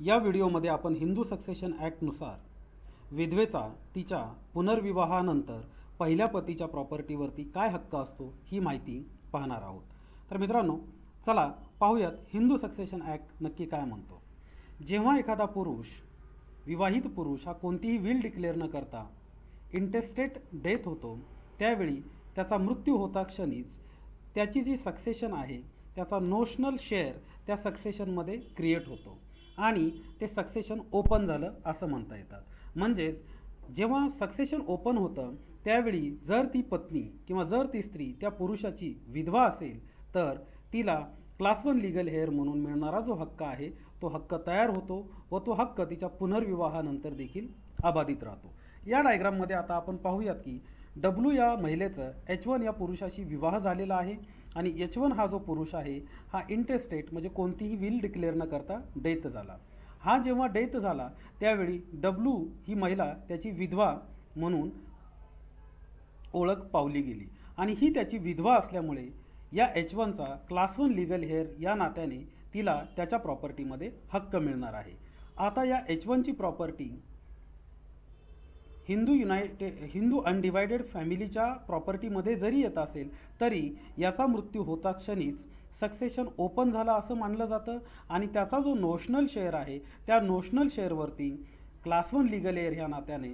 या व्हिडिओमध्ये आपण हिंदू सक्सेशन ॲक्टनुसार विधवेचा तिच्या पुनर्विवाहानंतर पहिल्या पतीच्या प्रॉपर्टीवरती काय हक्क असतो ही माहिती पाहणार आहोत. तर मित्रांनो चला पाहूयात हिंदू सक्सेशन ॲक्ट नक्की काय म्हणतो. जेव्हा एखादा पुरुष विवाहित पुरुष हा कोणतीही विल डिक्लेअर न करता इंटेस्टेट डेथ होतो त्यावेळी त्याचा मृत्यू होता क्षणीच त्याची जी सक्सेशन आहे त्याचा नोशनल शेअर त्या सक्सेशनमध्ये क्रिएट होतो. आणि ते सक्सेशन ओपन झालं असं म्हणता येतात. म्हणजेच जेव्हा सक्सेशन ओपन होतं त्यावेळी जर ती पत्नी किंवा जर ती स्त्री त्या पुरुषाची विधवा असेल तर तिला क्लास वन लिगल हेअर म्हणून मिळणारा जो हक्क आहे तो हक्क तयार होतो व तो हक्क तिच्या पुनर्विवाहानंतर देखील अबाधित राहतो. या डायग्राममध्ये आता आपण पाहूयात की डब्ल्यू या महिलेचं एच वन या पुरुषाशी विवाह झालेला आहे. आणि एच वन हा जो पुरुष आहे हा इंटेस्टेट म्हणजे कोणतीही विल डिक्लेअर न करता डेथ झाला. हा जेव्हा डेथ झाला त्यावेळी डब्ल्यू ही महिला त्याची विधवा म्हणून ओळख पावली गेली. आणि ही त्याची विधवा असल्यामुळे या एच वनचा क्लास वन लिगल हेअर या नात्याने तिला त्याच्या प्रॉपर्टीमध्ये हक्क मिळणार आहे. आता या एच वनची property Hindu united Hindu undivided फॅमिलीच्या प्रॉपर्टीमध्ये जरी येत असेल तरी याचा मृत्यू होता क्षणीच सक्सेशन ओपन झाला असं मानलं जातं. आणि त्याचा जो नोशनल शेअर आहे त्या नोशनल शेअरवरती क्लास वन लिगल एअर ह्या नात्याने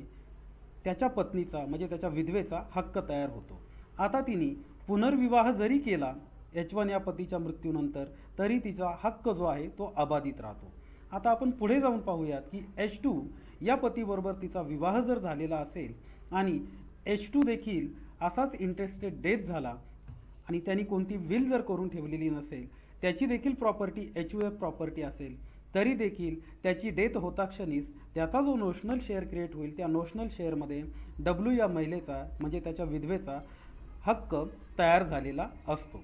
त्याच्या पत्नीचा म्हणजे त्याच्या विधवेचा हक्क तयार होतो. आता तिने पुनर्विवाह जरी केला एच वन या पतीच्या मृत्यूनंतर तरी तिचा हक्क जो आहे तो अबाधित राहतो. आता आपण पुढे जाऊन पाहूयात की एच टू या पतीबरोबर तिचा विवाह जर झालेला असेल आणि एच टू देखील असाच इंटरेस्टेड डेथ झाला आणि त्यांनी कोणती विल जर करून ठेवलेली नसेल त्याची देखील property H U F property असेल तरी देखील त्याची डेथ होता क्षणीच त्याचा जो नोशनल शेअर क्रिएट होईल त्या नोशनल शेअरमध्ये डब्ल्यू या महिलेचा म्हणजे त्याच्या विधवेचा हक्क तयार झालेला असतो.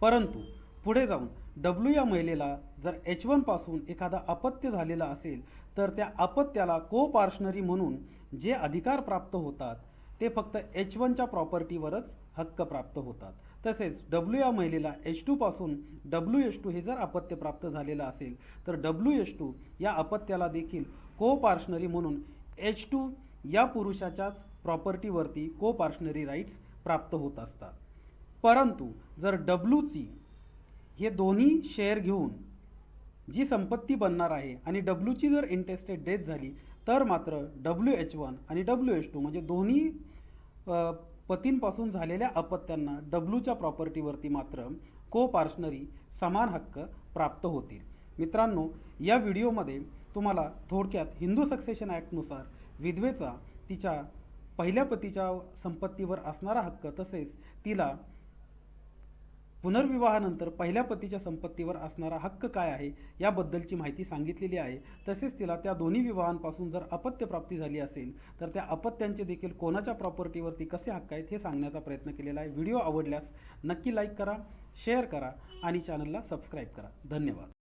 परंतु पुढे जाऊन डब्ल्यू या महिलेला जर एच वनपासून एखादा अपत्य झालेला असेल तर त्या अपत्याला को पार्शनरी म्हणून जे अधिकार प्राप्त होतात ते फक्त एच वनच्या प्रॉपर्टीवरच हक्क प्राप्त होतात. तसेच डब्ल्यू या महिलेला एच टूपासून डब्ल्यू एच टू हे जर अपत्य प्राप्त झालेलं असेल तर डब्ल्यू एच टू या अपत्याला देखील को पार्शनरी म्हणून एच टू या पुरुषाच्याच प्रॉपर्टीवरती को पार्शनरी राईट्स प्राप्त होत असतात. परंतु जर डब्ल्यूची हे दोन्ही शेअर घेऊन जी संपत्ती बनणार आहे आणि डब्ल्यूची जर इंटेस्टेड डेथ झाली तर मात्र डब्ल्यू एच वन आणि डब्ल्यू एच टू म्हणजे दोन्ही पतींपासून झालेल्या अपत्यांना डब्ल्यूच्या प्रॉपर्टीवरती मात्र को पार्शनरी समान हक्क प्राप्त होतील. मित्रांनो या व्हिडिओमध्ये तुम्हाला थोडक्यात हिंदू सक्सेशन ॲक्टनुसार विधवेचा तिच्या पहिल्या पतीच्या संपत्तीवर असणारा हक्क तसेच तिला पुनर्विवाहानंतर पहिल्या पतीच्या संपत्तीवर असणारा हक्क काय आहे याबद्दलची माहिती सांगितलेली आहे. तसेच तिला त्या दोन्ही विवाहांपासून जर अपत्य प्राप्ती झाली असेल तर त्या अपत्यांचे देखील कोणाच्या प्रॉपर्टीवरती कसे हक्क आहेत हे सांगण्याचा प्रयत्न केलेला आहे. व्हिडिओ आवडल्यास नक्की लाईक करा शेअर करा आणि चॅनलला सबस्क्राईब करा. धन्यवाद.